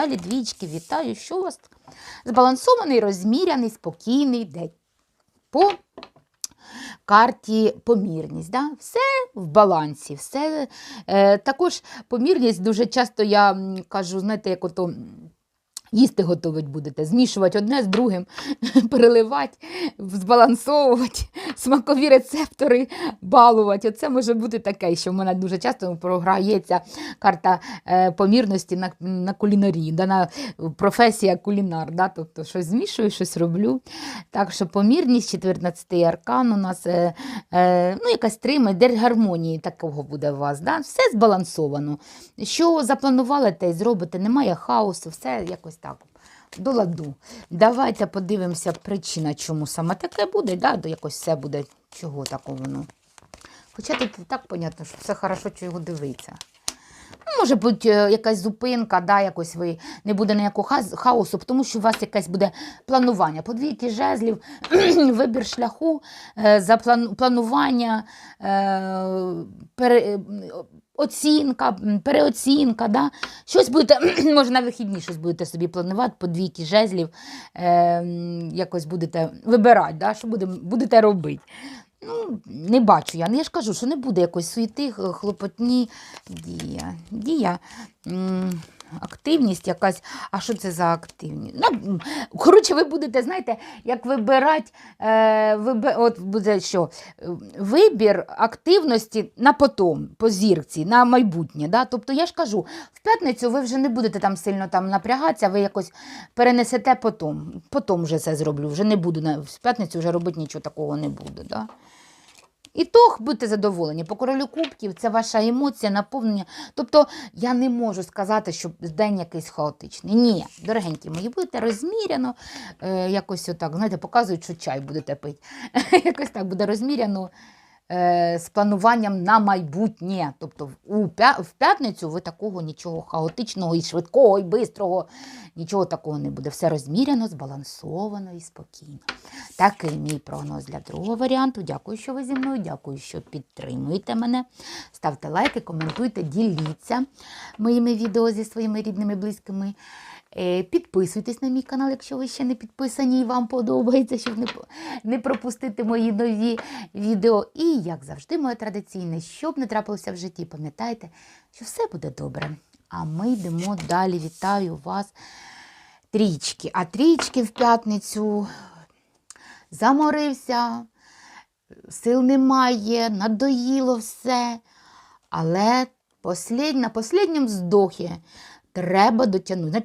далі двічки. Вітаю, що у вас? Збалансований, розміряний, спокійний день. По карті помірність. Да? Все в балансі. Все, е, також помірність дуже часто я кажу, знаєте, як ото. Їсти готувати будете, змішувати одне з другим, переливати, збалансовувати, смакові рецептори балувати. Оце може бути таке, що в мене дуже часто програється карта е, помірності на, на кулінарії, да, на професія кулінар. Да, тобто щось змішую, щось роблю. Так що помірність, 14 аркан у нас е, е, ну, якась трима, гармонії такого буде у вас. Да? Все збалансовано. Що запланували, те й зробите, немає хаосу, все якось так. До ладу. Давайте подивимося причина, чому саме таке буде, да? якось все буде, чого такого воно. Хоча тут так понятно, що все хорошо, що його дивиться. Ну, Може бути е, якась зупинка, да, якось ви не буде ніякого хаосу, тому що у вас якесь буде планування. Подвійки жезлів, вибір шляху, е, заплан- планування, е, пере, оцінка, переоцінка. Да? Щось будете, може на вихідні щось будете собі планувати, по двійки жезлів, е, якось будете вибирати, да? що буде, будете робити. Ну, не бачу я. Ну, Я ж кажу, що не буде якоїсь суєти, хлопотні дія. Дія. Активність якась. А що це за активність? Ну, коротше, ви будете, знаєте, як вибирати, е, виби, от буде що? Вибір активності на потом, по зірці, на майбутнє. Да? Тобто я ж кажу, в п'ятницю ви вже не будете там сильно там напрягатися, ви якось перенесете потом. Потом вже це зроблю. Вже не буду в п'ятницю вже робити нічого такого не буду. Да? І то будьте задоволені. По королю кубків це ваша емоція, наповнення. Тобто я не можу сказати, що день якийсь хаотичний. Ні, дорогенькі мої, будете розміряно, е, якось отак, знаєте, показують, що чай будете пити. якось так буде розміряно. Е, З плануванням на майбутнє. Тобто в п'ятницю ви такого нічого хаотичного і швидкого, і бистрого, нічого такого не буде. Все розміряно, збалансовано і спокійно. Такий мій прогноз для другого варіанту. Дякую, що ви зі мною. Дякую, що підтримуєте мене. Ставте лайки, коментуйте, діліться моїми відео зі своїми рідними, близькими. Е, Підписуйтесь на мій канал, якщо ви ще не підписані і вам подобається, щоб не, пропустити мої нові відео. І, як завжди, моє традиційне, щоб не трапилося в житті, пам'ятайте, що все буде добре. А ми йдемо далі. Вітаю вас, трічки. А трічки в п'ятницю заморився, сил немає, надоїло все. Але на останньому вздохі треба дотягнути.